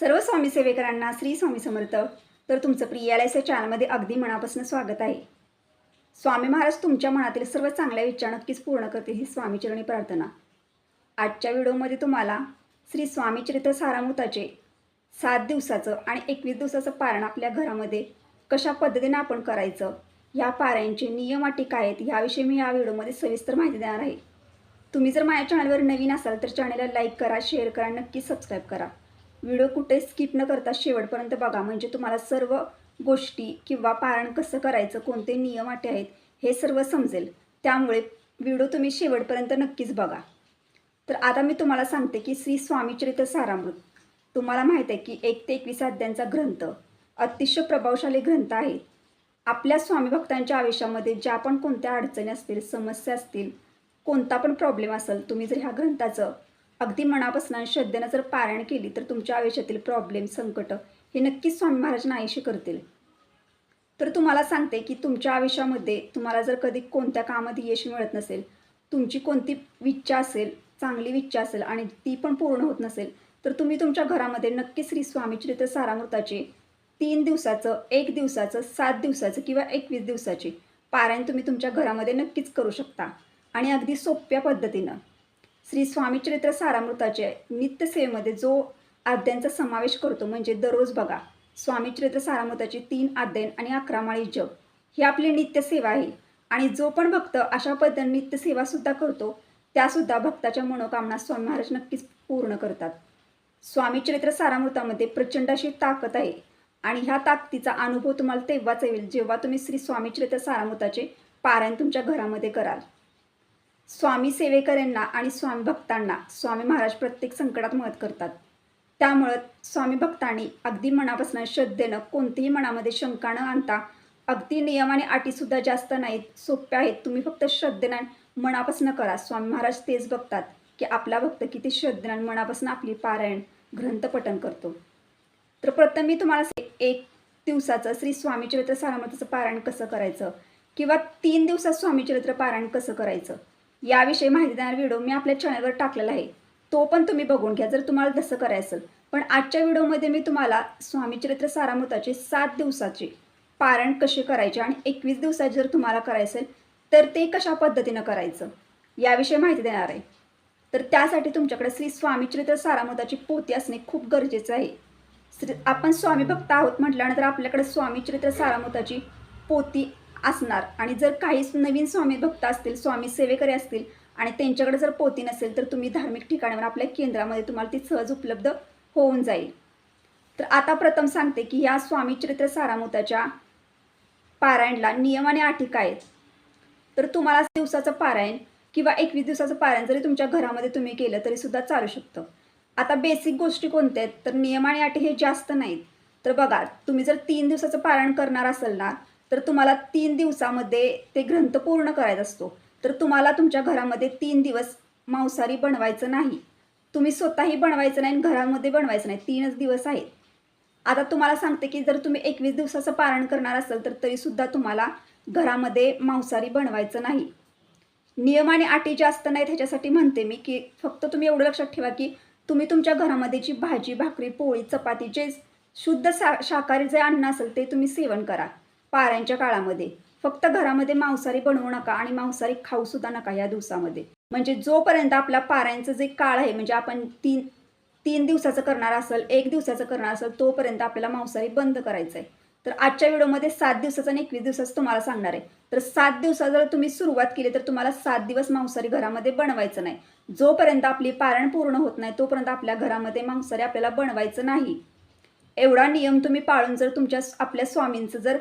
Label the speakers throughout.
Speaker 1: सर्व स्वामी सेवेकरांना श्री स्वामी समर्थ. तर तुमचं प्रिय चॅनलमध्ये अगदी मनापासून स्वागत आहे. स्वामी महाराज तुमच्या मनातील सर्व चांगल्या विचार नक्कीच पूर्ण करते ही स्वामीचरणी प्रार्थना. आजच्या व्हिडिओमध्ये तुम्हाला श्री स्वामीचरित्र सारामृताचे सात दिवसाचं आणि एकवीस दिवसाचं पारण आपल्या घरामध्ये कशा पद्धतीने आपण करायचं ह्या पारायणचे नियम अटी काय आहेत ह्याविषयी मी या व्हिडिओमध्ये सविस्तर माहिती देणार आहे. तुम्ही जर माझ्या चॅनलवर नवीन असाल तर चॅनलला लाईक करा शेअर करा नक्की सबस्क्राईब करा. व्हिडिओ कुठे स्किप न करता शेवटपर्यंत बघा. म्हणजे तुम्हाला सर्व गोष्टी किंवा पारण कसं करायचं कोणते नियम अटी आहेत हे सर्व समजेल. त्यामुळे व्हिडिओ तुम्ही शेवटपर्यंत नक्कीच बघा. तर आता मी तुम्हाला सांगते की श्री स्वामीचरित्र सारामृत. तुम्हाला माहीत आहे की एक ते एकवीस आद्यांचा ग्रंथ अतिशय प्रभावशाली ग्रंथ आहे. आपल्या स्वामी भक्तांच्या आयुष्यामध्ये ज्या पण कोणत्या अडचणी असतील समस्या असतील कोणता पण प्रॉब्लेम असेल तुम्ही जर ह्या ग्रंथाचं अगदी मनापासून आणि श्रद्धेनं जर पारायण केली तर तुमच्या आयुष्यातील प्रॉब्लेम संकट हे नक्कीच स्वामी महाराज नाहीशी करतील. तर तुम्हाला सांगते की तुमच्या आयुष्यामध्ये तुम्हाला जर कधी कोणत्या कामामध्ये यश मिळत नसेल तुमची कोणती इच्छा असेल चांगली इच्छा असेल आणि ती पण पूर्ण होत नसेल तर तुम्ही तुमच्या घरामध्ये नक्की श्री स्वामीचरित्र सारामृताचे तीन दिवसाचं एक दिवसाचं सात दिवसाचं किंवा एकवीस दिवसाचे पारायण तुम्ही तुमच्या घरामध्ये नक्कीच करू शकता. आणि अगदी सोप्या पद्धतीनं श्री स्वामीचरित्र सारामृताचे नित्यसेवेमध्ये जो अध्यायांचा समावेश करतो म्हणजे दररोज बघा स्वामीचरित्र सारामृताचे तीन अध्ययन आणि अकरा माळी जप ही आपली नित्यसेवा आहे. आणि जो पण भक्त अशा पद्धतीने नित्यसेवासुद्धा करतो त्यासुद्धा भक्ताच्या मनोकामना स्वामी महाराज नक्कीच पूर्ण करतात. स्वामीचरित्र सारामृतामध्ये प्रचंड अशी ताकद आहे. आणि ह्या ताकदीचा अनुभव तुम्हाला तेव्हाच येईल जेव्हा तुम्ही श्री स्वामीचरित्र सारामृताचे पारायण तुमच्या घरामध्ये कराल. स्वामी सेवेकऱ्यांना आणि स्वामी भक्तांना स्वामी महाराज प्रत्येक संकटात मदत करतात. त्यामुळं स्वामी भक्तांनी अगदी मनापासून श्रद्धेनं कोणतीही मनामध्ये शंका न आणता अगदी नियम आणि अटीसुद्धा जास्त नाहीत सोप्या आहेत. तुम्ही फक्त श्रद्धेनं मनापासून करा. स्वामी महाराज तेच बघतात की आपला भक्त किती श्रद्धेनं मनापासून आपली पारायण ग्रंथपठन करतो. तर प्रथम मी तुम्हाला एक दिवसाचं श्री स्वामीचरित्र सारामतीचं पारायण कसं करायचं? किंवा तीन दिवसात स्वामीचरित्र पारायण कसं करायचं? याविषयी माहिती देणारा व्हिडिओ मी आपल्या चॅनलवर टाकलेला आहे. तो पण तुम्ही बघून घ्या जर तुम्हाला तसं करायचं असेल. पण आजच्या व्हिडिओमध्ये मी तुम्हाला स्वामीचरित्र सारामृताचे सात दिवसाचे पारण कसे करायचे आणि एकवीस दिवसाचे जर तुम्हाला करायचं असेल तर ते कशा पद्धतीनं करायचं याविषयी माहिती देणार आहे. तर त्यासाठी तुमच्याकडे श्री स्वामीचरित्र सारामृताची पोती असणे खूप गरजेचं आहे. श्री आपण स्वामी भक्त आहोत म्हटल्यानंतर आपल्याकडे स्वामीचरित्र सारामृताची पोती असणार. आणि जर काही नवीन स्वामी भक्त असतील स्वामी सेवेकरी असतील आणि त्यांच्याकडे जर पोती नसेल तर तुम्ही धार्मिक ठिकाणावर आपल्या केंद्रामध्ये तुम्हाला ती सहज उपलब्ध होऊन जाईल. तर आता प्रथम सांगते की या स्वामीचरित्र सारामृताच्या पारायणला नियम आणि अटी काय आहेत? तर तुम्हाला दिवसाचं पारायण किंवा एकवीस दिवसाचं पारायण जरी तुमच्या घरामध्ये तुम्ही केलं तरी सुद्धा चालू शकतं. आता बेसिक गोष्टी कोणत्या आहेत? तर नियम आणि अटी हे जास्त नाहीत. तर बघा तुम्ही जर तीन दिवसाचं पारायण करणार असाल ना तर तुम्हाला तीन दिवसामध्ये ते ग्रंथ पूर्ण करायचा असतो. तर तुम्हाला तुमच्या घरामध्ये तीन दिवस मांसाहारी बनवायचं नाही. तुम्ही स्वतःही बनवायचं नाही आणि घरामध्ये बनवायचं नाही. तीनच दिवस आहेत. आता तुम्हाला सांगते की जर तुम्ही एकवीस दिवसाचं पारण करणार असाल तर तरीसुद्धा तुम्हाला घरामध्ये मांसाहारी बनवायचं नाही. नियम आणि अटी जास्त नाहीत ह्याच्यासाठी म्हणते मी की फक्त तुम्ही एवढं लक्षात ठेवा की तुम्ही तुमच्या घरामध्ये जी भाजी भाकरी पोळी चपाती जे शुद्ध सा शाकाहारी जे अन्न असेल ते तुम्ही सेवन करा. पाऱ्यांच्या काळामध्ये. फक्त घरामध्ये मांसाहारी बनवू नका आणि मांसाहारी खाऊ सुद्धा नका या दिवसामध्ये. म्हणजे जोपर्यंत आपला पाऱ्यांचं जे काळ आहे म्हणजे आपण तीन तीन दिवसाचं करणार असेल एक दिवसाचं करणार असेल तोपर्यंत आपल्याला मांसाहारी बंद करायचं आहे तर आजच्या व्हिडिओमध्ये सात दिवसाचं आणि एकवीस दिवसाचं तुम्हाला सांगणार आहे. तर सात दिवसात जर तुम्ही सुरुवात केली तर तुम्हाला सात दिवस मांसाहारी घरामध्ये बनवायचं नाही. जोपर्यंत आपली पारण पूर्ण होत नाही तोपर्यंत आपल्या घरामध्ये मांसाहारी आपल्याला बनवायचं नाही. एवढा नियम तुम्ही पाळून जर तुमच्या आपल्या स्वामींचं जर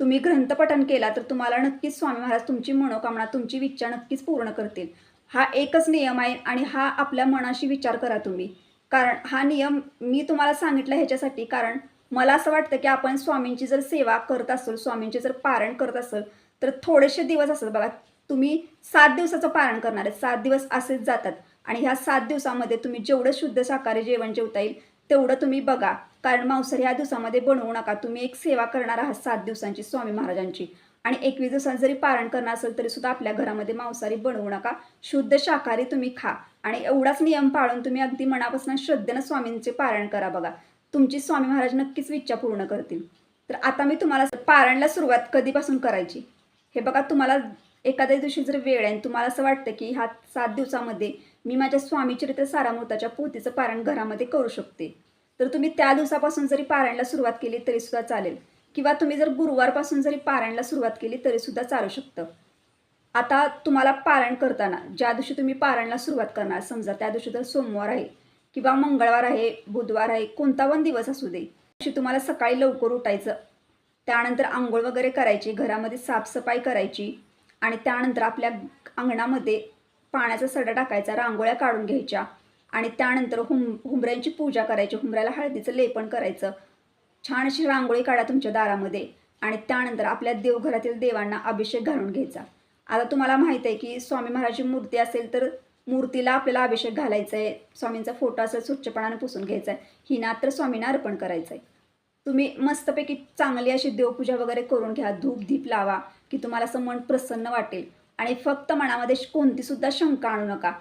Speaker 1: तुम्ही ग्रंथपठन केला तर तुम्हाला नक्कीच स्वामी महाराज तुमची मनोकामना तुमची इच्छा नक्कीच पूर्ण करतील. हा एकच नियम आहे आणि हा आपल्या मनाशी विचार करा तुम्ही. कारण हा नियम मी तुम्हाला सांगितला ह्याच्यासाठी कारण मला असं वाटतं की आपण स्वामींची जर सेवा करत असेल स्वामींचे जर पारण करत असेल तर थोडेसे दिवस असतात बघा. तुम्ही सात दिवसाचं पारण करणार आहे सात दिवस असेच जातात. आणि ह्या सात दिवसामध्ये तुम्ही जेवढं शुद्ध शाकाहारी जेवण जेवता येईल तेवढं तुम्ही बघा. कारण मांसाहारी ह्या दिवसामध्ये बनवू नका. तुम्ही एक सेवा करणार आहात सात दिवसांची स्वामी महाराजांची. आणि एकवीस दिवसांत जरी पारण करणार असेल तरी सुद्धा आपल्या घरामध्ये मांसाहारी बनवू नका. शुद्ध शाकाहारी तुम्ही खा. आणि एवढाच नियम पाळून तुम्ही अगदी मनापासून श्रद्धेनं स्वामींचे पारण करा बघा. तुमची स्वामी महाराज नक्कीच इच्छा पूर्ण करतील. तर आता मी तुम्हाला पारणला सुरुवात कधीपासून करायची? हे बघा तुम्हाला एखाद्या दिवशी जर वेळ आहे आणि तुम्हाला असं वाटतं की ह्या सात दिवसामध्ये मी माझ्या स्वामीचरित्र सारामृताच्या पोथीचं पारायण घरामध्ये करू शकते. तर तुम्ही त्या दिवसापासून जरी पारायणला सुरुवात केली तरी सुद्धा चालेल. किंवा तुम्ही जर गुरुवारपासून जरी पारायणला सुरुवात केली तरी सुद्धा चालू शकतं. आता तुम्हाला पारायण करताना ज्या दिवशी तुम्ही पारायणला सुरुवात करणार समजा त्या दिवशी जर सोमवार आहे किंवा मंगळवार आहे बुधवार आहे कोणता पण दिवस असू दे त्या दिवशी तुम्हाला सकाळी लवकर उठायचं. त्यानंतर आंघोळ वगैरे करायची घरामध्ये साफसफाई करायची आणि त्यानंतर आपल्या अंगणामध्ये पाण्याचा सडा टाकायचा रांगोळ्या काढून घ्यायच्या आणि त्यानंतर हुम हुंबऱ्यांची पूजा करायची. हुंबऱ्याला हळदीचं लेपन करायचं. छान अशी रांगोळी काढा तुमच्या दारामध्ये आणि त्यानंतर आपल्या देवघरातील देवांना अभिषेक घालून घ्यायचा. आता तुम्हाला माहीत आहे की स्वामी महाराजची मूर्ती असेल तर मूर्तीला आपल्याला अभिषेक घालायचा आहे स्वामींचा फोटो असेल स्वच्छपणाने पुसून घ्यायचा आहे हिना तर स्वामींना अर्पण करायचं आहे तुम्ही मस्तपैकी चांगली अशी देवपूजा वगैरे करून घ्या. धूप धीप लावा की तुम्हाला असं मन प्रसन्न वाटेल. आणि फक्त मनामध्ये कोणती सुद्धा शंका आणू नका.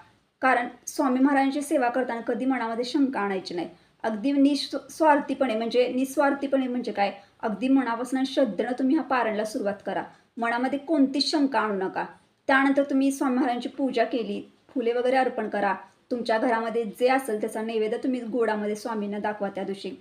Speaker 1: कारण स्वामी महाराजांची सेवा करताना कधी मनामध्ये शंका आणायची नाही. अगदी निस्व स्वार्थीपणे म्हणजे निस्वार्थीपणे म्हणजे काय? अगदी मनापासून श्रद्धेनं तुम्ही ह्या पारणला सुरुवात करा. मनामध्ये कोणतीच शंका आणू नका. त्यानंतर तुम्ही स्वामी महाराजांची पूजा केली फुले वगैरे अर्पण करा. तुमच्या घरामध्ये जे असेल त्याचा नैवेद्य तुम्ही गोडामध्ये स्वामींना दाखवा त्या दिवशी.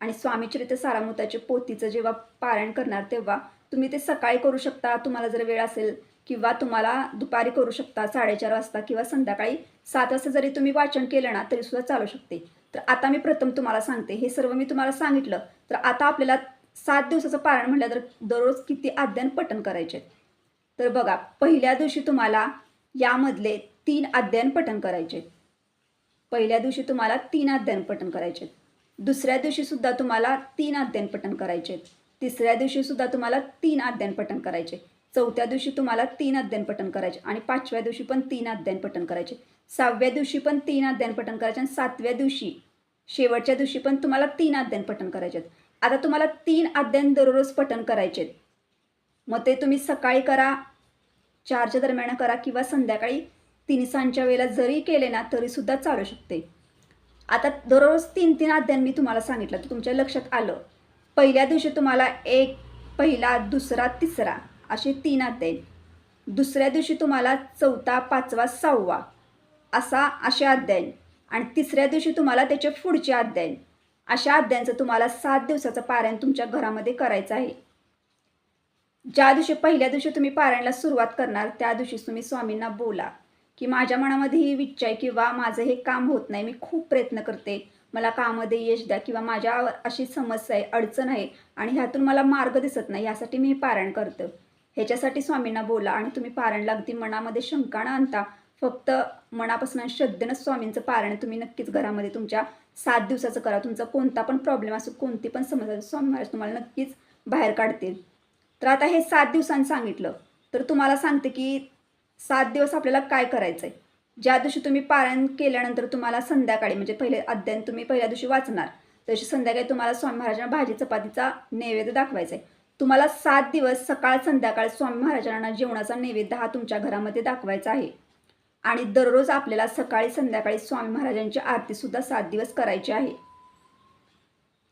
Speaker 1: आणि स्वामी चरित्र सारामृताचे पोथीचं जेव्हा पारायण करणार तेव्हा तुम्ही ते सकाळी करू शकता. तुम्हाला जर वेळ असेल किंवा तुम्हाला दुपारी करू शकता साडेचार वाजता किंवा संध्याकाळी सात वाजता जरी तुम्ही वाचन केलं ना तरी सुद्धा चालू शकते. तर आता मी प्रथम तुम्हाला सांगते. हे सर्व मी तुम्हाला सांगितलं. तर आता आपल्याला सात दिवसाचं पारायण म्हटलं तर दररोज किती अध्ययन पठण करायचे? तर बघा पहिल्या दिवशी तुम्हाला यामधले तीन अध्ययन पठण करायचे. पहिल्या दिवशी तुम्हाला तीन अध्ययन पठण करायचे. दुसऱ्या दिवशी सुद्धा तुम्हाला तीन अध्ययन पठण करायचे. तिसऱ्या दिवशी सुद्धा तुम्हाला तीन अध्ययन पठण करायचे. चौथ्या दिवशी तुम्हाला तीन अध्ययन पठण करायचे आणि पाचव्या दिवशी पण तीन अध्ययन पठण करायचे. सहाव्या दिवशी पण तीन अध्ययन पठण करायचे आणि सातव्या दिवशी शेवटच्या दिवशी पण तुम्हाला तीन अध्ययन पठण करायचे. आता तुम्हाला तीन अध्ययन दररोज पठण करायचे मग ते तुम्ही सकाळी करा चारच्या दरम्यान करा किंवा संध्याकाळी तीन सांच्या वेळेला जरी केले ना तरी सुद्धा चालू शकते. आता दररोज तीन तीन अध्ययन मी तुम्हाला सांगितलं तर तुमच्या लक्षात आलं. पहिल्या दिवशी तुम्हाला एक पहिला दुसरा तिसरा. असे तीन अध्याय. दुसऱ्या दिवशी तुम्हाला चौथा पाचवा सहावा असा असे अध्याय. आणि तिसऱ्या दिवशी तुम्हाला त्याचे पुढचे अध्याय. अशा अध्यायांचं तुम्हाला सात दिवसाचं पारायण तुमच्या घरामध्ये करायचं आहे. ज्या दिवशी पहिल्या दिवशी तुम्ही पारायणला सुरुवात करणार त्या दिवशी तुम्ही स्वामींना बोला की माझ्या मनामध्ये ही इच्छा आहे किंवा माझं हे काम होत नाही मी खूप प्रयत्न करते. मला कामामध्ये यश द्या किंवा माझ्या अशी समस्या आहे अडचण आहे आणि ह्यातून मला मार्ग दिसत नाही यासाठी मी हे पारायण करतं. ह्याच्यासाठी स्वामींना बोला आणि तुम्ही पारणला अगदी मनामध्ये शंका न आणता फक्त मनापासून श्रद्धेनं स्वामींचं पारण तुम्ही नक्कीच घरामध्ये तुमच्या सात दिवसाचं करा. तुमचा कोणता पण प्रॉब्लेम असो कोणती पण समस्या स्वामी महाराज तुम्हाला नक्कीच बाहेर काढतील. तर आता हे सात दिवसांनी सांगितलं. तर तुम्हाला सांगते की सात दिवस आपल्याला काय करायचं आहे ज्या दिवशी तुम्ही पारायण केल्यानंतर तुम्हाला संध्याकाळी म्हणजे पहिले अध्ययन तुम्ही पहिल्या दिवशी वाचणार. तशी संध्याकाळी तुम्हाला स्वामी महाराजांना भाजी चपातीचा नैवेद्य दाखवायचा आहे तुम्हाला सात दिवस सकाळ संध्याकाळ स्वामी महाराजांना जेवणाचा नैवेद्य हा तुमच्या घरामध्ये दाखवायचा आहे. आणि दररोज आपल्याला सकाळी संध्याकाळी स्वामी महाराजांची आरतीसुद्धा सात दिवस करायची आहे.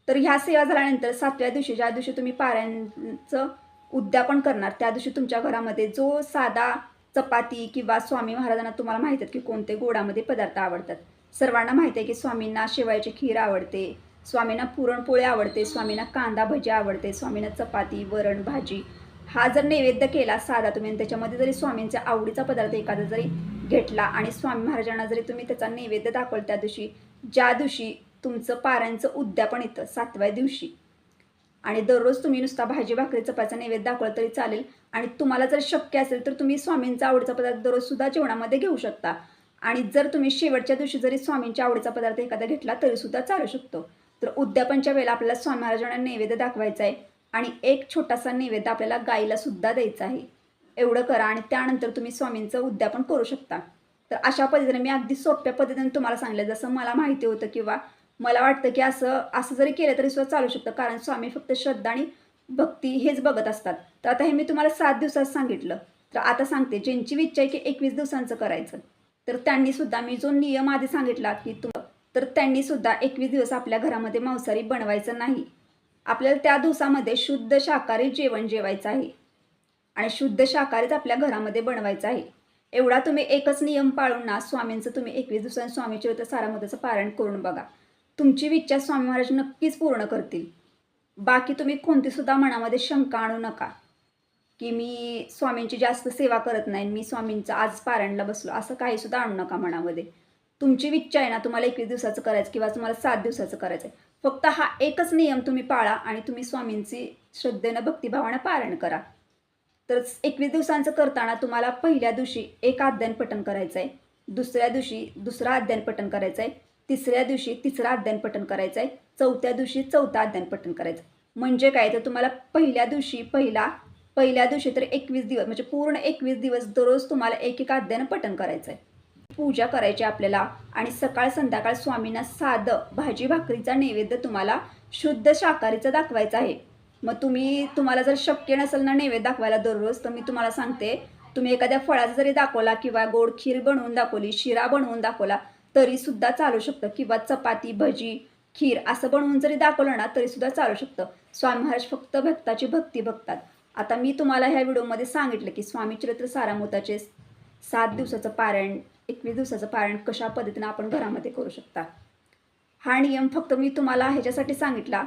Speaker 1: तर ह्या सेवा झाल्यानंतर सातव्या दिवशी ज्या दिवशी तुम्ही पाऱ्यांचं उद्यापन करणार त्या दिवशी तुमच्या घरामध्ये जो साधा चपाती किंवा स्वामी महाराजांना तुम्हाला माहीत आहेत की कोणते गोडामध्ये पदार्थ आवडतात. सर्वांना माहिती आहे की स्वामींना शेवायची खीर आवडते स्वामींना पुरणपोळी आवडते स्वामींना कांदा भजी आवडते स्वामींना चपाती वरण भाजी. हा जर नैवेद्य केला साधा तुम्ही आणि त्याच्यामध्ये जरी स्वामींच्या आवडीचा पदार्थ एखादा जरी घेतला आणि स्वामी महाराजांना जरी तुम्ही त्याचा नैवेद्य दाखवला त्या दिवशी ज्या दिवशी तुमचं पारायणचं उद्यापन येतं सातव्या दिवशी. आणि दररोज तुम्ही नुसता भाजी भाकरी चपाचा नैवेद्य दाखवलं तरी चालेल. आणि तुम्हाला जर शक्य असेल तर तुम्ही स्वामींचा आवडीचा पदार्थ दररोज सुद्धा जेवणामध्ये घेऊ शकता. आणि जर तुम्ही शेवटच्या दिवशी जरी स्वामींच्या आवडीचा पदार्थ एखादा घेतला तरी सुद्धा चालू शकतो. तर उद्यापनच्या वेळेला आपल्याला स्वामी महाराजांना नैवेद्य दाखवायचा आहे आणि एक छोटासा नैवेद्य आपल्याला गाईला सुद्धा द्यायचा आहे. एवढं करा आणि त्यानंतर तुम्ही स्वामींचं उद्यापन करू शकता. तर अशा पद्धतीने मी अगदी सोप्या पद्धतीने तुम्हाला सांगितलं. जसं मला माहिती होतं किंवा मला वाटतं की असं असं जरी केलं तरी सुद्धा चालू शकतं. कारण स्वामी फक्त श्रद्धा आणि भक्ती हेच बघत असतात. तर आता हे मी तुम्हाला सात दिवसात सांगितलं. तर आता सांगते. ज्यांची इच्छा आहे की एकवीस दिवसांचं करायचं. तर त्यांनी सुद्धा मी जो नियम आधी सांगितला की तुम तर त्यांनी सुद्धा एकवीस दिवस आपल्या घरामध्ये मांसाहारी बनवायचं नाही. आपल्याला त्या दिवसामध्ये शुद्ध शाकाहारी जेवण जेवायचं आहे. आणि शुद्ध शाकाहारीच आपल्या घरामध्ये बनवायचं आहे. एवढा तुम्ही एकच नियम पाळून ना स्वामींचं तुम्ही एकवीस दिवसांनी स्वामीचरित्र सारामध्येचं पारायण करून बघा. तुमची इच्छा स्वामी महाराज नक्कीच पूर्ण करतील. बाकी तुम्ही कोणतीसुद्धा मनामध्ये शंका आणू नका. की मी स्वामींची जास्त सेवा करत नाही मी स्वामींचं आज पारायणला बसलो असं काहीसुद्धा आणू नका मनामध्ये. तुमची इच्छा आहे ना तुम्हाला एकवीस दिवसाचं करायचं किंवा तुम्हाला सात दिवसाचं करायचं आहे. फक्त हा एकच नियम तुम्ही पाळा आणि तुम्ही स्वामींची श्रद्धेनं भक्तिभावानं पारण करा. तर एकवीस दिवसांचं करताना तुम्हाला पहिल्या दिवशी एक अध्ययन पठण करायचं आहे दुसऱ्या दिवशी दुसरा अध्ययन पठण करायचं आहे तिसऱ्या दिवशी तिसरा अध्ययन पठण करायचं आहे चौथ्या दिवशी चौथा अध्ययन पठण करायचं म्हणजे काय? तर तुम्हाला पहिल्या दिवशी पहिला पहिल्या दिवशी तर एकवीस दिवस म्हणजे पूर्ण एकवीस दिवस दररोज तुम्हाला एक एक अध्ययन पठण करायचं आहे पूजा करायची आपल्याला. आणि सकाळ संध्याकाळ स्वामींना साधं भाजी भाकरीचा नैवेद्य तुम्हाला शुद्ध शाकाहारीचा दाखवायचा आहे. मग तुम्ही तुम्हाला जर शक्य नसेल ना नैवेद्य दाखवायला दररोज तर मी तुम्हाला सांगते तुम्ही एखाद्या फळाचा जरी दाखवला किंवा गोड खीर बनवून दाखवली शिरा बनवून दाखवला तरी सुद्धा चालू शकतं. किंवा चपाती भजी खीर असं बनवून जरी दाखवलं ना तरी सुद्धा चालू शकतं. स्वामी महाराज फक्त भक्ताची भक्ती बघतात. आता मी तुम्हाला ह्या व्हिडिओमध्ये सांगितलं की स्वामी चरित्र सारामृताचे सात दिवसाचं पारायण एकवीस दिवसाचं पारायण कशा पद्धतीनं आपण घरामध्ये करू शकता? हा नियम फक्त मी तुम्हाला ह्याच्यासाठी सांगितला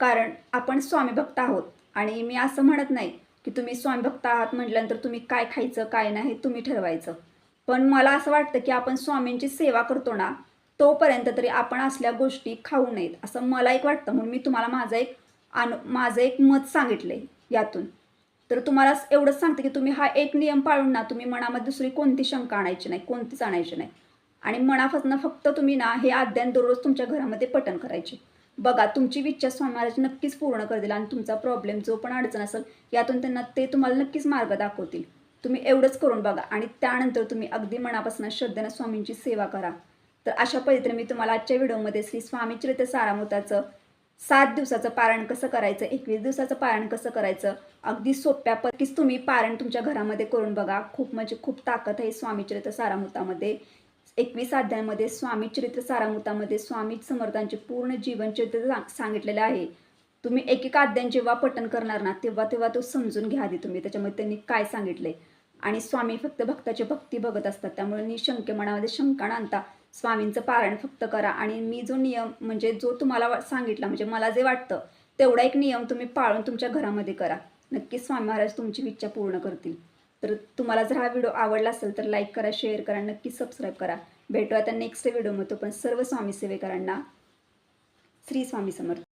Speaker 1: कारण आपण स्वामी भक्त आहोत. आणि मी असं म्हणत नाही की तुम्ही स्वामी भक्त आहात म्हटल्यानंतर तुम्ही काय खायचं काय नाही तुम्ही ठरवायचं. पण मला असं वाटतं की आपण स्वामींची सेवा करतो ना तोपर्यंत तरी आपण असल्या गोष्टी खाऊ नयेत. असं मला एक वाटतं. म्हणून मी तुम्हाला माझं एक अनु माझं एक मत सांगितलं आहे यातून. तर तुम्हाला एवढंच सांगते की तुम्ही हा एक नियम पाळून ना तुम्ही मनामध्ये दुसरी कोणती शंका आणायची नाही कोणतीच आणायची नाही. आणि मनापासून फक्त तुम्ही ना हे अध्ययन दररोज तुमच्या घरामध्ये पठण करायचे. बघा तुमची इच्छा स्वामी महाराज नक्कीच पूर्ण करतील आणि तुमचा प्रॉब्लेम जो पण अडचण असेल यातून त्यांना ते तुम्हाला नक्कीच मार्ग दाखवतील. तुम्ही एवढंच करून बघा आणि त्यानंतर तुम्ही अगदी मनापासून श्रद्धेनं स्वामींची सेवा करा. तर अशा पद्धतीने मी तुम्हाला आजच्या व्हिडिओमध्ये श्री स्वामी चरित्र सारामृताचं सात दिवसाचं पारण कसं करायचं? एकवीस दिवसाचं पारण कसं करायचं? अगदी सोप्या पद्धतीच तुम्ही पारण तुमच्या घरामध्ये करून बघा. खूप म्हणजे खूप ताकद आहे स्वामी चरित्र सारामृतामध्ये. एकवीस अध्यायामध्ये स्वामी चरित्र सारामृतामध्ये स्वामी समर्थांचे पूर्ण जीवनचरित्र सांग- सांगितलेलं आहे. तुम्ही एक एक अध्याय जेव्हा पठण करणार ना तेव्हा तेव्हा तो समजून घ्या आधी तुम्ही. त्याच्यामध्ये त्यांनी काय सांगितलंय? आणि स्वामी फक्त भक्ताची भक्ती बघत असतात. त्यामुळे निशंक मनामध्ये शंका आणता स्वामींचं पारायण फक्त करा. आणि मी जो नियम म्हणजे जो तुम्हाला सांगितला म्हणजे मला जे वाटतं तेवढा एक नियम तुम्ही पाळून तुमच्या घरामध्ये करा. नक्कीच स्वामी महाराज तुमची इच्छा पूर्ण करतील. तर तुम्हाला जर हा व्हिडिओ आवडला असेल तर लाईक करा शेअर करा नक्की सबस्क्राईब करा. भेटूया त्या नेक्स्ट व्हिडिओमध्ये पण सर्व स्वामी सेवेकरांना. श्री स्वामी समर्थ.